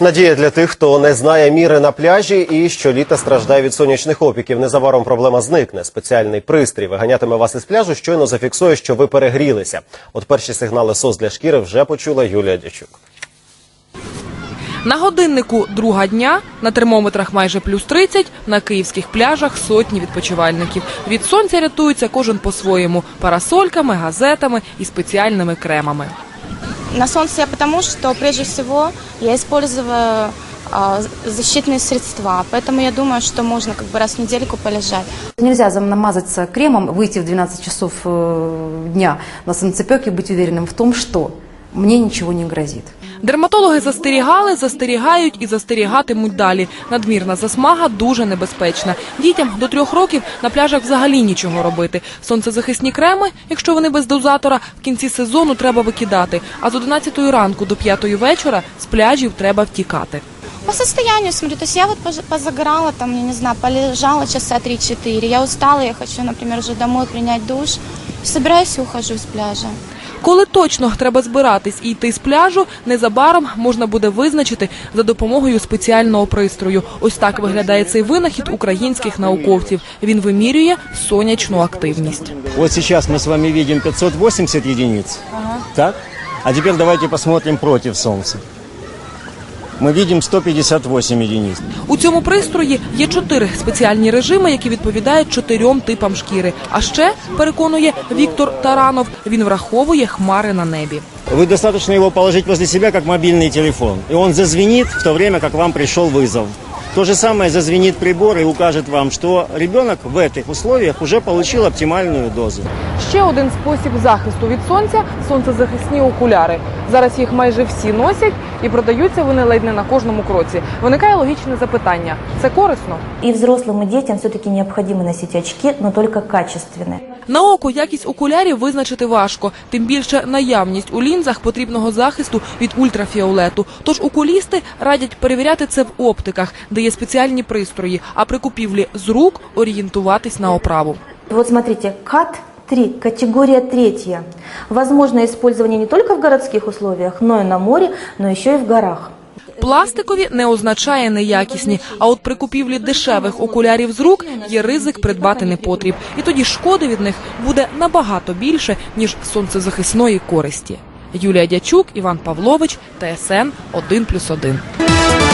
Надія для тих, хто не знає міри на пляжі і щоліта страждає від сонячних опіків. Незабаром проблема зникне. Спеціальний пристрій виганятиме вас із пляжу, щойно зафіксує, що ви перегрілися. От перші сигнали СОС для шкіри вже почула Юлія Дячук. На годиннику друга дня, на термометрах майже плюс 30, на київських пляжах сотні відпочивальників. Від сонця рятується кожен по-своєму – парасольками, газетами і спеціальними кремами. На солнце я потому, что прежде всего я использую а, защитные средства, поэтому я думаю, что можно как бы раз в недельку полежать. Нельзя намазаться кремом, выйти в 12 часов э, дня на солнцепек и быть уверенным в том, что мне ничего не грозит. Дерматологи застерігали, застерігають і застерігатимуть далі. Надмірна засмага дуже небезпечна. Дітям до трьох років на пляжах взагалі нічого робити. Сонцезахисні креми, якщо вони без дозатора, в кінці сезону треба викидати. А з 11 ранку до 5 вечора з пляжів треба втікати. По состоянию смотрю, то есть я вот позагорала, там, я не знаю, полежала часа 3-4, я устала, я хочу, например, уже домой принять душ, собираюсь и ухожу с пляжа. Коли точно треба збиратись і йти з пляжу, незабаром можна буде визначити за допомогою спеціального пристрою. Ось так виглядає цей винахід українських науковців. Він вимірює сонячну активність. Вот сейчас мы с вами видим 580 единиц. Так? А теперь давайте посмотрим против Солнца. Мы видим 158 единиц. У цьому пристрої є чотири спеціальні режими, які відповідають чотирьом типам шкіри. А ще переконує Віктор Таранов, він враховує хмари на небі. Вы достаточно его положить возле себя, как мобильный телефон. И он зазвенит в то время, как вам пришел вызов. То же самое зазвенит прибор и укажет вам, что ребенок в этих условиях уже получил оптимальную дозу. Ще один спосіб захисту від сонця сонцезахисні окуляри. Зараз їх майже всі носять і продаються вони ледь не на кожному кроці. Виникає логічне запитання: це корисно? И взрослым, и детям все-таки необходимо носить очки, но только качественные. На око якість окулярів визначити важко, тим більше наявність у лінзах потрібного захисту від ультрафіолету. Тож окулісти радять перевіряти це в оптиках, де є спеціальні пристрої, а при купівлі з рук орієнтуватись на оправу. Вот смотрите, КАТ-3, категория третья. Возможно использование не только в городских условиях, но и на море, но еще и в горах. Пластикові не означає неякісні, а от при купівлі дешевих окулярів з рук є ризик придбати непотріб. І тоді шкоди від них буде набагато більше, ніж сонцезахисної користі. Юлія Дячук, Іван Павлович, ТСН 1+,1.